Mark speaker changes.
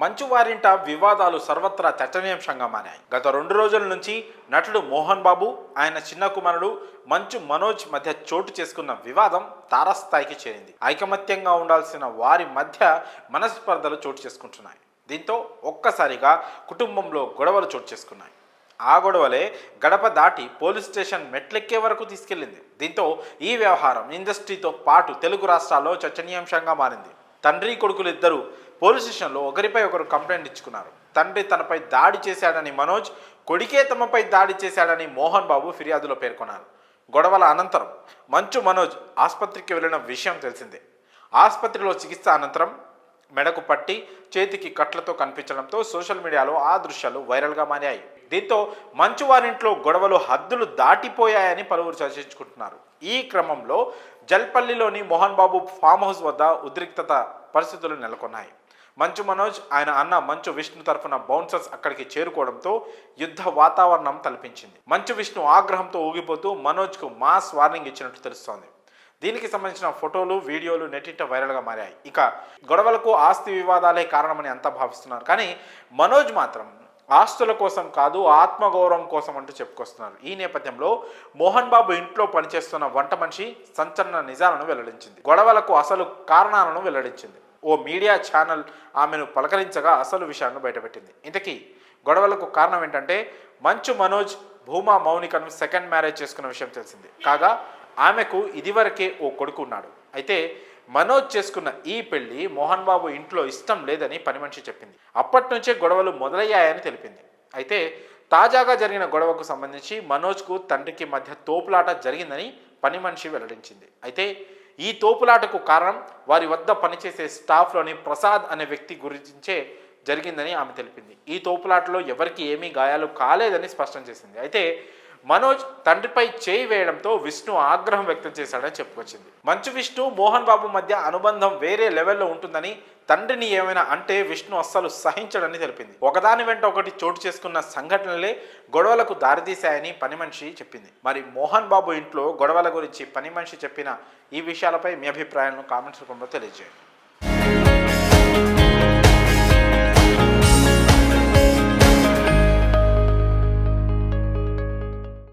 Speaker 1: మంచు వారింట వివాదాలు సర్వత్రా చర్చనీయాంశంగా మారాయి. గత రెండు రోజుల నుంచి నటుడు మోహన్ బాబు ఆయన చిన్న కుమారుడు మంచు మనోజ్ మధ్య చోటు చేసుకున్న వివాదం తారస్థాయికి చేరింది. ఐకమత్యంగా ఉండాల్సిన వారి మధ్య మనస్పర్ధలు చోటు చేసుకుంటున్నాయి. దీంతో ఒక్కసారిగా కుటుంబంలో గొడవలు చోటు చేసుకున్నాయి. ఆ గొడవలే గడప దాటి పోలీస్ స్టేషన్ మెట్లెక్కే వరకు తీసుకెళ్ళింది దీంతో ఈ వ్యవహారం ఇండస్ట్రీతో పాటు తెలుగు రాష్ట్రాల్లో చర్చనీయాంశంగా మారింది. తండ్రి కొడుకులు ఇద్దరు పోలీస్ స్టేషన్లో ఒకరిపై ఒకరు కంప్లైంట్ ఇచ్చుకున్నారు. తండ్రి తనపై దాడి చేశాడని మనోజ్ కొడుకే తమపై దాడి చేశాడని మోహన్ బాబు ఫిర్యాదులో పేర్కొన్నారు. గొడవల అనంతరం మంచు మనోజ్ ఆసుపత్రికి వెళ్ళిన విషయం తెలిసిందే. ఆసుపత్రిలో చికిత్స అనంతరం మెడకు పట్టి చేతికి కట్లతో కనిపించడంతో సోషల్ మీడియాలో ఆ దృశ్యాలు వైరల్గా మారాయి. దీంతో మంచువారింట్లో గొడవలు హద్దులు దాటిపోయాయని పలువురు చర్చించుకుంటున్నారు. ఈ క్రమంలో జల్పల్లిలోని మోహన్ బాబు ఫామ్ హౌస్ వద్ద ఉద్రిక్తత పరిస్థితులు నెలకొన్నాయి. మంచు మనోజ్ ఆయన అన్న మంచు విష్ణు తరఫున బౌన్సర్స్ అక్కడికి చేరుకోవడంతో యుద్ధ వాతావరణం తలపించింది. మంచు విష్ణు ఆగ్రహంతో ఊగిపోతూ మనోజ్కు మాస్ వార్నింగ్ ఇచ్చినట్టు తెలుస్తోంది. దీనికి సంబంధించిన ఫోటోలు వీడియోలు నెట్టింట వైరల్గా మారాయి. ఇక గొడవలకు ఆస్తి వివాదాలే కారణమని అంతా భావిస్తున్నారు. కానీ మనోజ్ మాత్రం ఆస్తుల కోసం కాదు ఆత్మగౌరవం కోసం అంటూ చెప్పుకొస్తున్నారు ఈ నేపథ్యంలో మోహన్ బాబు ఇంట్లో పనిచేస్తున్న వంట మనిషి సంచలన నిజాలను వెల్లడించింది. గొడవలకు అసలు కారణాలను వెల్లడించింది. ఓ మీడియా ఛానల్ ఆమెను పలకరించగా అసలు విషయాన్ని బయటపెట్టింది. ఇంతకీ గొడవలకు కారణం ఏంటంటే మంచు మనోజ్ భూమా మౌనికను సెకండ్ మ్యారేజ్ చేసుకున్న విషయం తెలిసింది. కాగా ఆమెకు ఇదివరకే ఓ కొడుకు ఉన్నాడు. అయితే మనోజ్ చేసుకున్న ఈ పెళ్ళి మోహన్ బాబు ఇంట్లో ఇష్టం లేదని పని మనిషి చెప్పింది. అప్పటి నుంచే గొడవలు మొదలయ్యాయని తెలిపింది. అయితే తాజాగా జరిగిన గొడవకు సంబంధించి మనోజ్కు తండ్రికి మధ్య తోపులాట జరిగిందని పని మనిషి వెల్లడించింది. అయితే ఈ తోపులాటకు కారణం వారి వద్ద పనిచేసే స్టాఫ్లోని ప్రసాద్ అనే వ్యక్తి గురించే జరిగిందని ఆమె తెలిపింది. ఈ తోపులాటలో ఎవరికి ఏమీ గాయాలు కాలేదని స్పష్టం చేసింది. అయితే మనోజ్ తండ్రిపై చేయి వేయడంతో విష్ణు ఆగ్రహం వ్యక్తం చేశాడని చెప్పుకొచ్చింది. మంచు విష్ణు మోహన్ బాబు మధ్య అనుబంధం వేరే లెవెల్లో ఉంటుందని తండ్రిని ఏమైనా అంటే విష్ణు అస్సలు సహించడని తెలిపింది. ఒకదాని వెంట ఒకటి చోటు చేసుకున్న సంఘటనలే గొడవలకు దారితీశాయని పని మనిషి చెప్పింది. మరి మోహన్ బాబు ఇంట్లో గొడవల గురించి పని మనిషి చెప్పిన ఈ విషయాలపై మీ అభిప్రాయాలను కామెంట్స్ రూపంలో తెలియజేయండి.